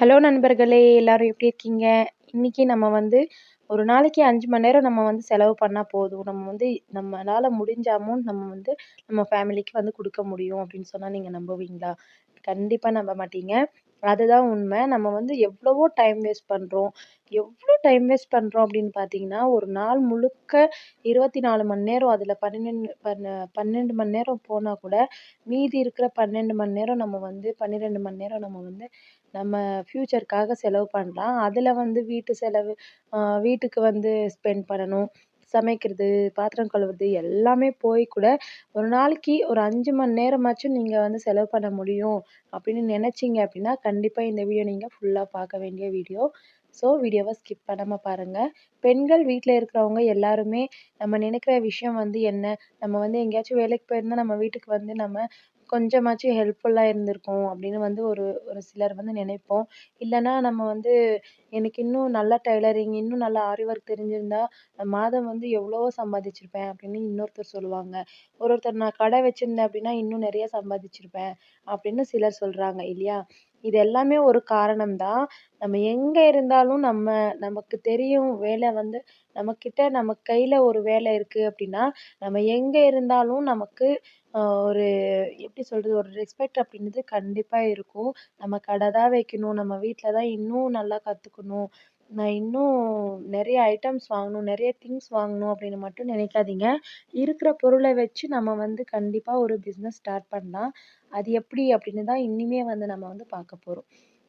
Hello நண்பர்களே எல்லாரும் எப்படி இருக்கீங்க? இன்றைக்கி நம்ம வந்து ஒரு நாளைக்கு அஞ்சு மணி நேரம் நம்ம வந்து செலவு பண்ணால் போதும். நம்ம வந்து நம்மளால் முடிஞ்ச அமௌண்ட் நம்ம வந்து நம்ம ஃபேமிலிக்கு வந்து கொடுக்க முடியும் அப்படின்னு சொன்னால் நீங்கள் நம்புவீங்களா? கண்டிப்பாக நம்ப மாட்டீங்க. அதுதான் உண்மை. நம்ம வந்து எவ்வளவோ டைம் வேஸ்ட் பண்ணுறோம் எவ்வளோ டைம் வேஸ்ட் பண்ணுறோம் அப்படின்னு பார்த்தீங்கன்னா ஒரு நாள் முழுக்க இருபத்தி நாலு மணி நேரம் அதில் பன்னெண்டு பன்ன பன்னெண்டு மணி நேரம் போனால் கூட மீதி இருக்கிற பன்னெண்டு மணி நேரம் நம்ம வந்து பன்னிரெண்டு மணி நேரம் நம்ம வந்து நம்ம ஃப்யூச்சருக்காக செலவு பண்ணலாம். அதில் வந்து வீட்டு செலவு வீட்டுக்கு வந்து ஸ்பெண்ட் பண்ணணும். சமைக்கிறது பாத்திரம் கழுவுறது எல்லாமே போய் கூட ஒரு நாளைக்கு ஒரு அஞ்சு மணி நேரமாச்சும் நீங்கள் வந்து செலவு பண்ண முடியும் அப்படின்னு நினச்சிங்க அப்படின்னா கண்டிப்பாக இந்த வீடியோ நீங்கள் ஃபுல்லாக பார்க்க வேண்டிய வீடியோ. ஸோ வீடியோவை ஸ்கிப் பண்ணாமல் பாருங்கள் பெண்கள் வீட்டில் இருக்கிறவங்க எல்லாருமே நம்ம நினைக்கிற விஷயம் வந்து என்ன? நம்ம வந்து எங்கேயாச்சும் வேலைக்கு போயிருந்தால் நம்ம வீட்டுக்கு வந்து நம்ம கொஞ்சமாச்சும் ஹெல்ப்ஃபுல்லாக இருந்திருக்கும் அப்படின்னு வந்து ஒரு ஒரு சிலர் வந்து நினைப்போம். இல்லைன்னா நம்ம வந்து எனக்கு இன்னும் நல்லா டைலரிங் இன்னும் நல்லா ஆரி ஒர்க் தெரிஞ்சிருந்தா மாதம் வந்து எவ்வளவோ சம்பாதிச்சிருப்பேன் அப்படின்னு இன்னொருத்தர் சொல்லுவாங்க. ஒரு ஒருத்தர் நான் கடை வச்சுருந்தேன் அப்படின்னா இன்னும் நிறைய சம்பாதிச்சிருப்பேன் அப்படின்னு சிலர் சொல்கிறாங்க இல்லையா? இது எல்லாமே ஒரு காரணம் தான் நம்ம எங்கே இருந்தாலும் நம்ம நமக்கு தெரியும் வேலை வந்து நம்மக்கிட்ட நம்ம கையில் ஒரு வேலை இருக்குது அப்படின்னா நம்ம எங்கே இருந்தாலும் நமக்கு ஒரு எப்படி சொல்கிறது ஒரு ரெஸ்பெக்ட் அப்படின்றது கண்டிப்பாக இருக்கும். நம்ம கடை தான் வைக்கணும். நம்ம வீட்டில் தான் இன்னும் நல்லா கற்றுக்கணும் நான் இன்னும் நிறைய ஐட்டம்ஸ் வாங்கணும். நிறைய திங்ஸ் வாங்கணும் அப்படின்னு மட்டும் நினைக்காதீங்க. இருக்கிற பொருளை வச்சு நம்ம வந்து கண்டிப்பாக ஒரு பிஸ்னஸ் ஸ்டார்ட் பண்ணலாம். அது எப்படி அப்படின்னு தான் இனிமே வந்து நம்ம வந்து பார்க்க போகிறோம்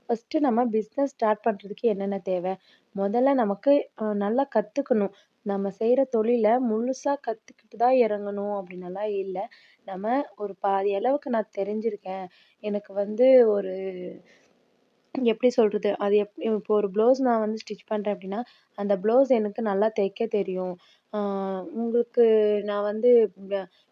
ஃபஸ்ட்டு நம்ம பிஸ்னஸ் ஸ்டார்ட் பண்ணுறதுக்கு என்னென்ன தேவை? முதல்ல நமக்கு நல்லா கற்றுக்கணும் நம்ம செய்கிற தொழிலை முழுசாக கற்றுக்கிட்டு தான் இறங்கணும் அப்படின்னலாம் இல்லை. நம்ம ஒரு பாதி அளவுக்கு நான் தெரிஞ்சிருக்கேன். எனக்கு வந்து ஒரு எப்படி சொல்கிறது அது எப் இப்போ ஒரு ப்ளவுஸ் நான் வந்து ஸ்டிச் பண்ணுறேன் அப்படின்னா அந்த ப்ளவுஸ் எனக்கு நல்லா தைக்க தெரியும். உங்களுக்கு நான் வந்து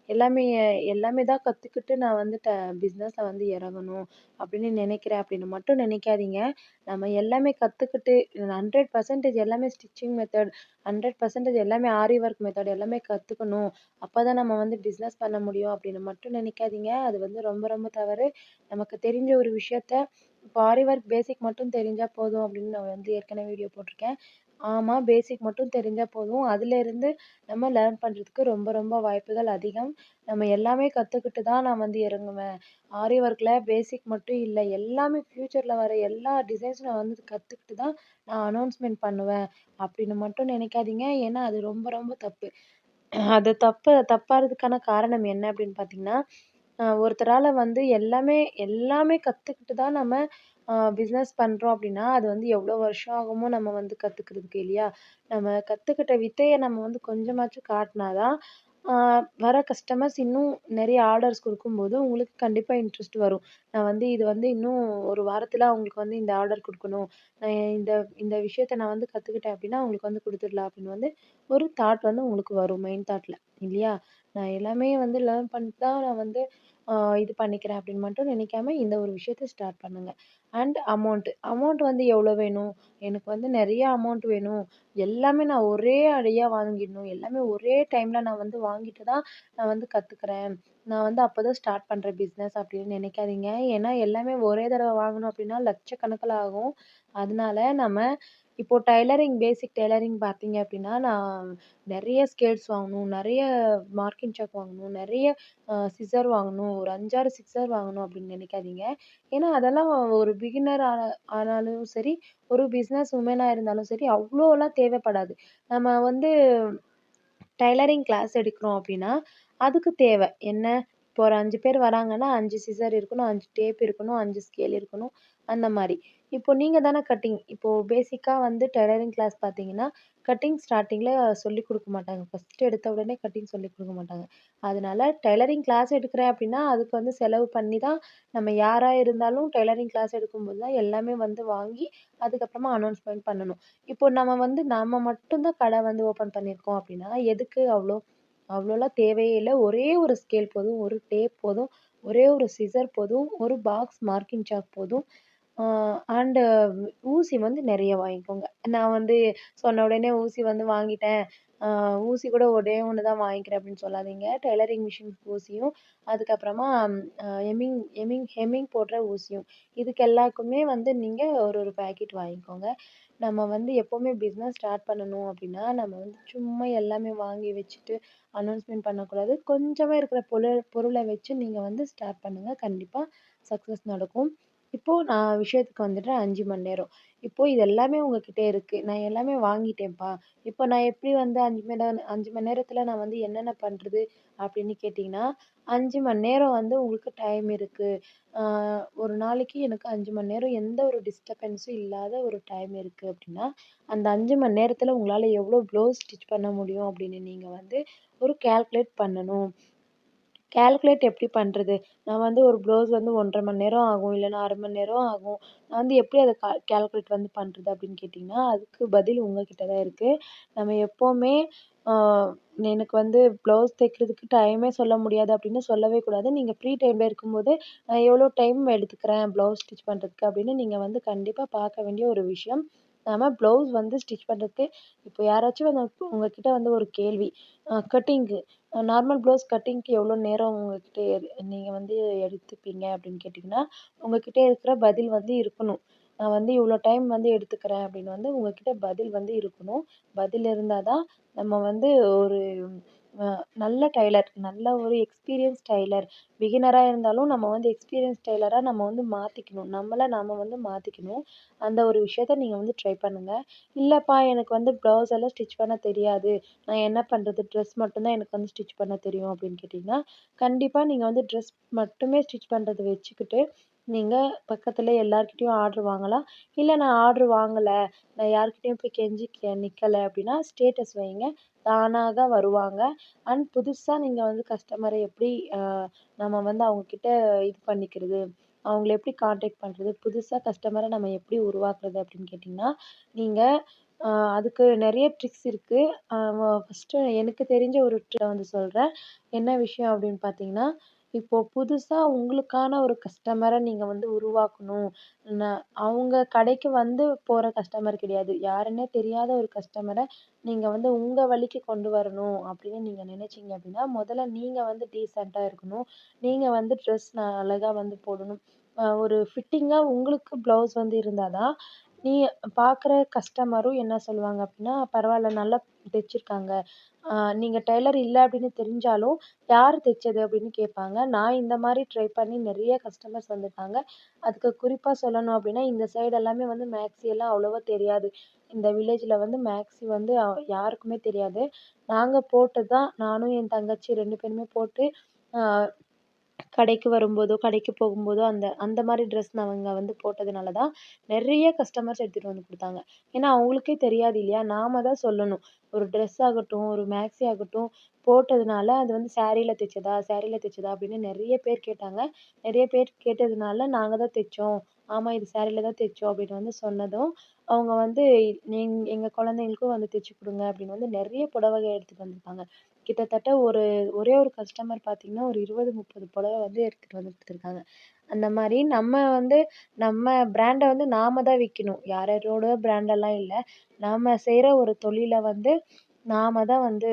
எல்லாமே எல்லாமே தான் கற்றுக்கிட்டு நான் வந்து ட பிஸ்னஸில் வந்து இறங்கணும் அப்படின்னு நினைக்கிறேன். அப்படின்னு மட்டும் நினைக்காதீங்க. நம்ம எல்லாமே கற்றுக்கிட்டு ஹண்ட்ரட் பர்சன்டேஜ் எல்லாமே ஸ்டிச்சிங் மெத்தட் ஹண்ட்ரட் பர்சன்டேஜ் எல்லாமே ஆரி ஒர்க் மெத்தட் எல்லாமே கற்றுக்கணும் அப்போ தான் நம்ம வந்து பிஸ்னஸ் பண்ண முடியும் அப்படின்னு மட்டும் நினைக்காதீங்க. அது வந்து ரொம்ப ரொம்ப தவறு. நமக்கு தெரிஞ்ச ஒரு விஷயத்த ஆரி ஒர்க் பேசிக் மட்டும் தெரிஞ்சால் போதும் அப்படின்னு நான் வந்து ஏற்கனவே வீடியோ போட்டிருக்கேன். ஆமாம் பேசிக் மட்டும் தெரிஞ்சால் போதும். அதிலேருந்து நம்ம லேர்ன் பண்ணுறதுக்கு ரொம்ப ரொம்ப வாய்ப்புகள் அதிகம். நம்ம எல்லாமே கற்றுக்கிட்டு தான் நான் வந்து இறங்குவேன். ஆரி ஒர்க்கில் பேசிக் மட்டும் இல்லை. எல்லாமே ஃப்யூச்சரில் வர எல்லா டிசைன்ஸும் நான் வந்து கற்றுக்கிட்டு தான் நான் அனௌன்ஸ்மெண்ட் பண்ணுவேன். அப்படின்னு மட்டும் நினைக்காதீங்க. ஏன்னா அது ரொம்ப ரொம்ப தப்பு. அது தப்பு தப்பாகிறதுக்கான காரணம் என்ன அப்படின்னு பார்த்தீங்கன்னா ஒருத்தரால் வந்து எல்லாமே எல்லாமே கற்றுக்கிட்டு தான் நம்ம பிஸ்னஸ் பண்ணுறோம் அப்படின்னா அது வந்து எவ்வளோ வருஷம் ஆகுமோ நம்ம வந்து கற்றுக்கிறதுக்கு இல்லையா? நம்ம கற்றுக்கிட்ட வித்தையை நம்ம வந்து கொஞ்சமாச்சும் காட்டினா தான் வர கஸ்டமர்ஸ் இன்னும் நிறைய ஆர்டர்ஸ் கொடுக்கும்போது உங்களுக்கு கண்டிப்பாக இன்ட்ரெஸ்ட் வரும். நான் வந்து இது வந்து இன்னும் ஒரு வாரத்தில் அவங்களுக்கு வந்து இந்த ஆர்டர் கொடுக்கணும். நான் இந்த இந்த விஷயத்த நான் வந்து கற்றுக்கிட்டேன் அப்படின்னா அவங்களுக்கு வந்து கொடுத்துடலாம் அப்படின்னு வந்து ஒரு தாட் வந்து உங்களுக்கு வரும் மெயின் தாட்டில் இல்லையா? நான் எல்லாமே வந்து லேர்ன் பண்ணிட்டு தான் நான் வந்து இது பண்ணிக்கிறேன் அப்படின்னு மட்டும் நினைக்காம இந்த ஒரு விஷயத்த ஸ்டார்ட் பண்ணுங்கள் அண்ட் அமௌண்ட்டு அமௌண்ட் வந்து எவ்வளோ வேணும்? எனக்கு வந்து நிறைய அமௌண்ட் வேணும். எல்லாமே நான் ஒரே அடியாக வாங்கிடணும். எல்லாமே ஒரே டைமில் நான் வந்து வாங்கிட்டு தான் நான் வந்து கற்றுக்குறேன் நான் வந்து அப்போ தான் ஸ்டார்ட் பண்ணுறேன் பிஸ்னஸ் அப்படின்னு நினைக்காதீங்க. ஏன்னா எல்லாமே ஒரே தடவை வாங்கணும் அப்படின்னா லட்சக்கணக்கில் ஆகும். அதனால நம்ம இப்போது டைலரிங் பேசிக் டைலரிங் பார்த்தீங்க அப்படின்னா நான் நிறைய ஸ்கேல்ஸ் வாங்கணும் நிறைய மார்க்கிங் சாக் வாங்கணும் நிறைய சிசர் வாங்கணும் ஒரு அஞ்சாறு சிக்ஸர் வாங்கணும் அப்படின்னு நினைக்காதீங்க. ஏன்னா அதெல்லாம் ஒரு பிகினர் ஆன ஆனாலும் சரி ஒரு பிஸ்னஸ் உமனாக இருந்தாலும் சரி அவ்வளோலாம் தேவைப்படாது. நம்ம வந்து டைலரிங் கிளாஸ் எடுக்கிறோம் அப்படின்னா அதுக்கு தேவை. என்ன? இப்போ ஒரு அஞ்சு பேர் வராங்கன்னா அஞ்சு சிசர் இருக்கணும் அஞ்சு டேப் இருக்கணும் அஞ்சு ஸ்கேல் இருக்கணும் அந்த மாதிரி. இப்போ நீங்கள் தானே கட்டிங் இப்போது பேசிக்காக வந்து டெய்லரிங் கிளாஸ் பார்த்தீங்கன்னா கட்டிங் ஸ்டார்டிங்கில் சொல்லிக் கொடுக்க மாட்டாங்க. ஃபஸ்ட்டு எடுத்த உடனே கட்டிங் சொல்லிக் கொடுக்க மாட்டாங்க. அதனால டெய்லரிங் கிளாஸ் எடுக்கிறேன் அப்படின்னா அதுக்கு வந்து செலவு பண்ணி தான் நம்ம யாராக இருந்தாலும் டெய்லரிங் கிளாஸ் எடுக்கும்போது தான் எல்லாமே வந்து வாங்கி அதுக்கப்புறமா அனௌன்ஸ்மெண்ட் பண்ணணும். இப்போ நம்ம வந்து நம்ம மட்டும்தான் கடை வந்து ஓப்பன் பண்ணியிருக்கோம் அப்படின்னா எதுக்கு அவ்வளோ அவ்வளோலாம் தேவையே இல்லை. ஒரே ஒரு ஸ்கேல் போதும் ஒரு டேப் போதும் ஒரே ஒரு சிசர் போதும் ஒரு பாக்ஸ் மார்க்கிங் சாக் போதும். அண்டு ஊசி வந்து நிறைய வாங்கிக்கோங்க. நான் வந்து சொன்ன உடனே ஊசி வந்து வாங்கிட்டேன். ஊசி கூட ஒரே ஒன்று தான் வாங்கிக்கிறேன் அப்படின்னு சொல்லாதீங்க. டெய்லரிங் மிஷின் ஊசியும் அதுக்கப்புறமா எம்மிங் எம்மிங் ஹெம்மிங் போடுற ஊசியும். இதுக்கு எல்லாத்துக்குமே வந்து நீங்கள் ஒரு ஒரு பேக்கெட் வாங்கிக்கோங்க. நம்ம வந்து எப்போவுமே பிஸ்னஸ் ஸ்டார்ட் பண்ணணும் அப்படின்னா நம்ம வந்து சும்மா எல்லாமே வாங்கி வச்சுட்டு அனௌன்ஸ்மெண்ட் பண்ணக்கூடாது. கொஞ்சமாக இருக்கிற பொருள் பொருளை வச்சு நீங்கள் வந்து ஸ்டார்ட் பண்ணுங்கள் கண்டிப்பாக சக்ஸஸ் நடக்கும். இப்போது நான் விஷயத்துக்கு வந்துட்டேன் அஞ்சு மணி நேரம். இப்போது இது எல்லாமே உங்ககிட்ட இருக்குது நான் எல்லாமே வாங்கிட்டேன்ப்பா. இப்போ நான் எப்படி வந்து அஞ்சு மணி நேரம் அஞ்சு மணி நேரத்தில் நான் வந்து என்னென்ன பண்ணுறது அப்படின்னு கேட்டிங்கன்னா அஞ்சு மணி நேரம் வந்து உங்களுக்கு டைம் இருக்குது ஒரு நாளைக்கு எனக்கு அஞ்சு மணி நேரம் எந்த ஒரு டிஸ்டர்பன்ஸும் இல்லாத ஒரு டைம் இருக்குது அப்படின்னா அந்த அஞ்சு மணி நேரத்தில் உங்களால் எவ்வளோ ப்ளவுஸ் ஸ்டிச் பண்ண முடியும் அப்படின்னு நீங்கள் வந்து ஒரு கேல்குலேட் பண்ணணும். கேல்குலேட் எப்படி பண்ணுறது நான் வந்து ஒரு ப்ளவுஸ் வந்து ஒன்றரை மணி நேரம் ஆகும் இல்லைன்னா அரை மணி நேரம் ஆகும். நான் வந்து எப்படி அதை கா கேல்குலேட் வந்து பண்ணுறது அப்படின்னு கேட்டிங்கன்னா அதுக்கு பதில் உங்கள்கிட்ட தான் இருக்குது நம்ம எப்போவுமே எனக்கு வந்து ப்ளவுஸ் தைக்கிறதுக்கு டைமே சொல்ல முடியாது அப்படின்னு சொல்லவே கூடாது. நீங்கள் ஃப்ரீ டைமில் இருக்கும்போது நான் எவ்வளோ டைம் எடுத்துக்கிறேன் ப்ளவுஸ் ஸ்டிச் பண்ணுறதுக்கு அப்படின்னு நீங்கள் வந்து கண்டிப்பாக பார்க்க வேண்டிய ஒரு விஷயம். நாம் ப்ளவுஸ் வந்து ஸ்டிச் பண்ணுறதுக்கு இப்போ யாராச்சும் வந்து உங்கள்கிட்ட வந்து ஒரு கேள்வி கட்டிங்கு நார்மல் ப்ளவுஸ் கட்டிங்க்கு எவ்வளோ நேரம் உங்கள்கிட்ட நீங்கள் வந்து எடுத்துப்பீங்க அப்படின்னு கேட்டிங்கன்னா உங்கள்கிட்ட இருக்கிற பதில் வந்து இருக்கணும். நான் வந்து இவ்வளோ டைம் வந்து எடுத்துக்கிறேன் அப்படின்னு வந்து உங்கள்கிட்ட பதில் வந்து இருக்கணும். பதில் இருந்தால் தான் நம்ம வந்து ஒரு நல்ல டைலர் நல்ல ஒரு எக்ஸ்பீரியன்ஸ் டைலர் பிகினராக இருந்தாலும் நம்ம வந்து எக்ஸ்பீரியன்ஸ் டைலராக நம்ம வந்து மாற்றிக்கணும் நம்மளை நாம் வந்து மாற்றிக்கணும் அந்த ஒரு விஷயத்த நீங்கள் வந்து ட்ரை பண்ணுங்கள் இல்லைப்பா எனக்கு வந்து ப்ளவுஸ் எல்லாம் ஸ்டிச் பண்ண தெரியாது. நான் என்ன பண்ணுறது ட்ரெஸ் மட்டும்தான் எனக்கு வந்து ஸ்டிச் பண்ண தெரியும் அப்படின்னு கேட்டிங்கன்னா கண்டிப்பாக நீங்கள் வந்து ட்ரெஸ் மட்டுமே ஸ்டிச் பண்ணுறத வச்சுக்கிட்டு நீங்கள் பக்கத்தில் எல்லார்கிட்டேயும் ஆர்ட்ரு வாங்கலாம் இல்லை நான் ஆர்ட்ரு வாங்கலை. நான் யார்கிட்டேயும் போய் கெஞ்சி நிற்கல அப்படின்னா ஸ்டேட்டஸ் வைங்க. தானாக வருவாங்க. அண்ட் புதுசாக நீங்கள் வந்து கஸ்டமரை எப்படி நம்ம வந்து அவங்கக்கிட்ட இது பண்ணிக்கிறது? அவங்கள எப்படி காண்டாக்ட் பண்ணுறது புதுசாக கஸ்டமரை நம்ம எப்படி உருவாக்குறது அப்படின்னு கேட்டிங்கன்னா நீங்கள் அதுக்கு நிறைய ட்ரிக்ஸ் இருக்குது ஃபஸ்ட்டு எனக்கு தெரிஞ்ச ஒரு வந்து சொல்கிறேன் என்ன விஷயம் அப்படின்னு பார்த்தீங்கன்னா இப்போது புதுசாக உங்களுக்கான ஒரு கஸ்டமரை நீங்கள் வந்து உருவாக்கணும். அவங்க கடைக்கு வந்து போகிற கஸ்டமர் கிடையாது. யாருன்னே தெரியாத ஒரு கஸ்டமரை நீங்கள் வந்து உங்கள் வழிக்கு கொண்டு வரணும் அப்படின்னு நீங்கள் நினச்சீங்க அப்படின்னா முதல்ல நீங்கள் வந்து டீசெண்டாக இருக்கணும். நீங்கள் வந்து ட்ரெஸ் அழகாக வந்து போடணும். ஒரு ஃபிட்டிங்காக உங்களுக்கு ப்ளவுஸ் வந்து இருந்தால் தான் நீ பார்க்குற கஸ்டமரும் என்ன சொல்லுவாங்க அப்படின்னா பரவாயில்ல நல்லா தைச்சிருக்காங்க. நீங்கள் டெய்லர் இல்லை அப்படின்னு தெரிஞ்சாலும் யார் தைச்சது அப்படின்னு கேட்பாங்க. நான் இந்த மாதிரி ட்ரை பண்ணி நிறைய கஸ்டமர்ஸ் வந்திருக்காங்க அதுக்கு குறிப்பாக சொல்லணும் அப்படின்னா இந்த சைடு எல்லாமே வந்து மேக்ஸி எல்லாம் அவ்வளோவா தெரியாது. இந்த வில்லேஜில் வந்து மேக்ஸி வந்து யாருக்குமே தெரியாது. நாங்கள் போட்டு தான் நானும் என் தங்கச்சி ரெண்டு பேருமே போட்டு கடைக்கு வரும்போதோ கடைக்கு போகும்போதோ அந்த அந்த மாதிரி ட்ரெஸ் அவங்க வந்து போட்டதுனால தான் நிறைய கஸ்டமர்ஸ் எடுத்துகிட்டு வந்து கொடுத்தாங்க. ஏன்னா அவங்களுக்கே தெரியாது இல்லையா? நாம தான் சொல்லணும். ஒரு ட்ரெஸ் ஆகட்டும் ஒரு மேக்ஸி ஆகட்டும் போட்டதுனால அது வந்து சேரீயில் தைச்சதா சேரீயில் தைச்சதா அப்படின்னு நிறைய பேர் கேட்டாங்க. நிறைய பேர் கேட்டதுனால நாங்கள் தான் தைச்சோம். ஆமாம் இது சேரீல தான் தைச்சோம் அப்படின்னு வந்து சொன்னதும் அவங்க வந்து எங் எங்கள் குழந்தைங்களுக்கும் வந்து தைச்சி கொடுங்க அப்படின்னு வந்து நிறைய புடவைகள் எடுத்துகிட்டு வந்திருக்காங்க. கிட்டத்தட்ட ஒரு ஒரே ஒரு கஸ்டமர் பார்த்திங்கன்னா ஒரு இருபது முப்பது புடவ வந்து எடுத்துகிட்டு வந்து கொடுத்துருக்காங்க. அந்த மாதிரி நம்ம வந்து நம்ம பிராண்டை வந்து நாம தான் விற்கணும் யார் யாரோட பிராண்டெல்லாம் இல்லை நாம செய்கிற ஒரு தொழிலை வந்து நாம தான் வந்து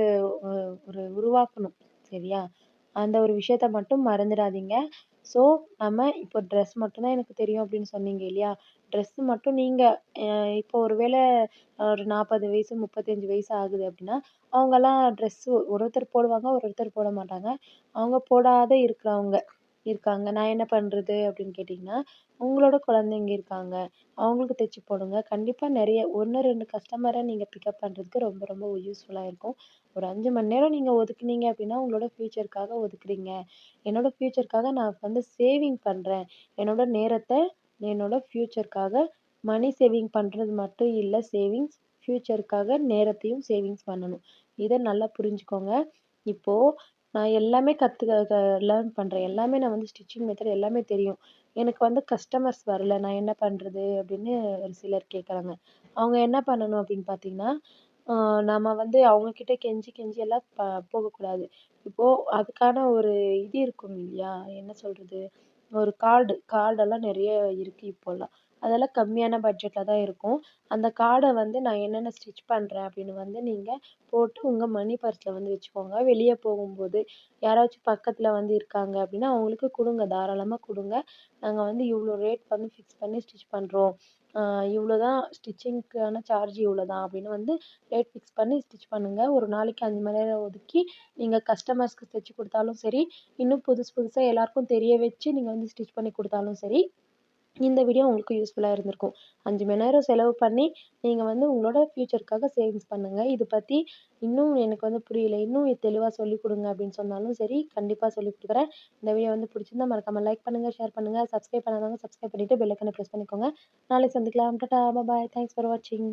ஒரு உருவாக்கணும். சரியா? அந்த ஒரு விஷயத்த மட்டும் மறந்துடாதீங்க. ஸோ நம்ம இப்போ ட்ரெஸ் மட்டும்தான் எனக்கு தெரியும் அப்படின்னு சொன்னீங்க இல்லையா? ட்ரெஸ்ஸு மட்டும் நீங்கள் இப்போ ஒரு வேளை ஒரு நாற்பது வயசு முப்பத்தஞ்சு வயசு ஆகுது அப்படின்னா அவங்கெல்லாம் ட்ரெஸ்ஸு ஒரு ஒருத்தர் போடுவாங்க ஒரு ஒருத்தர் போட மாட்டாங்க. அவங்க போடாத இருக்கிறவங்க. இருக்காங்க. நான் என்ன பண்ணுறது அப்படின்னு கேட்டிங்கன்னா உங்களோட குழந்தைங்க இருக்காங்க. அவங்களுக்கு தைச்சி போடுங்க. கண்டிப்பாக நிறைய ஒன்று ரெண்டு கஸ்டமரை நீங்கள் பிக்கப் பண்ணுறதுக்கு ரொம்ப ரொம்ப யூஸ்ஃபுல்லாக இருக்கும். ஒரு அஞ்சு மணி நேரம் நீங்கள் ஒதுக்குனீங்க அப்படின்னா உங்களோட ஃப்யூச்சருக்காக ஒதுக்குறீங்க. என்னோட ஃப்யூச்சருக்காக நான் வந்து சேவிங் பண்ணுறேன் என்னோட நேரத்தை என்னோட ஃப்யூச்சருக்காக மணி சேவிங் பண்ணுறது மட்டும் இல்லை சேவிங்ஸ் ஃப்யூச்சருக்காக நேரத்தையும் சேவிங்ஸ் பண்ணணும். இதை நல்லா புரிஞ்சுக்கோங்க. இப்போது நான் எல்லாமே கற்றுக்க லேர்ன் பண்ணுறேன் எல்லாமே நான் வந்து ஸ்டிச்சிங் மெத்தட் எல்லாமே தெரியும். எனக்கு வந்து கஸ்டமர்ஸ் வரல. நான் என்ன பண்ணுறது அப்படின்னு ஒரு சிலர் கேட்குறாங்க அவங்க என்ன பண்ணணும் அப்படின்னு பார்த்தீங்கன்னா நம்ம வந்து அவங்கக்கிட்ட கெஞ்சி கெஞ்சி எல்லாம் ப போகக்கூடாது. இப்போது அதுக்கான ஒரு இது இருக்கும் இல்லையா? என்ன சொல்கிறது ஒரு கார்டு கார்டெல்லாம் நிறைய இருக்குது இப்போல்லாம் அதெல்லாம் கம்மியான பட்ஜெட்டில் தான் இருக்கும். அந்த கார்டை வந்து நான் என்னென்ன ஸ்டிச் பண்ணுறேன் அப்படின்னு வந்து நீங்கள் போட்டு உங்கள் மணி பர்ஸில் வந்து வச்சுக்கோங்க. வெளியே போகும்போது யாராச்சும் பக்கத்தில் வந்து இருக்காங்க அப்படின்னா அவங்களுக்கு கொடுங்க. தாராளமாக கொடுங்க. நாங்கள் வந்து இவ்வளோ ரேட் வந்து ஃபிக்ஸ் பண்ணி ஸ்டிச் பண்ணுறோம் இவ்வளோ தான் ஸ்டிச்சிங்க்கான சார்ஜ் இவ்வளோ தான் அப்படின்னு வந்து ரேட் ஃபிக்ஸ் பண்ணி ஸ்டிச் பண்ணுங்கள் ஒரு நாளைக்கு அஞ்சு மணி நேரம் ஒதுக்கி நீங்கள் கஸ்டமர்ஸ்க்கு தைச்சி கொடுத்தாலும் சரி இன்னும் புதுசு புதுசாக எல்லாருக்கும் தெரிய வச்சு நீங்கள் வந்து ஸ்டிச் பண்ணி கொடுத்தாலும் சரி இந்த வீடியோ உங்களுக்கு யூஸ்ஃபுல்லாக இருந்திருக்கும். அஞ்சு மணி நேரம் செலவு பண்ணி நீங்கள் வந்து உங்களோட ஃப்யூச்சருக்காக சேவிங்ஸ் பண்ணுங்கள் இது பற்றி இன்னும் எனக்கு வந்து புரியல. இன்னும் தெளிவாக சொல்லிக் கொடுங்க அப்படின்னு சொன்னாலும் சரி கண்டிப்பாக சொல்லிக் கொடுக்குறேன். இந்த வீடியோ வந்து பிடிச்சிருந்தா மறக்காமல் லைக் பண்ணுங்கள் ஷேர் பண்ணுங்கள் சப்ஸ்கிரைப் பண்ணாதவங்க சப்ஸ்கிரைப் பண்ணிவிட்டு பெல்லைக்கனை ப்ரெஸ் பண்ணிக்கோங்க. நாளைக்கு சந்திக்கலாம். டாடா பாய் தேங்க்ஸ் ஃபார் வாட்சிங்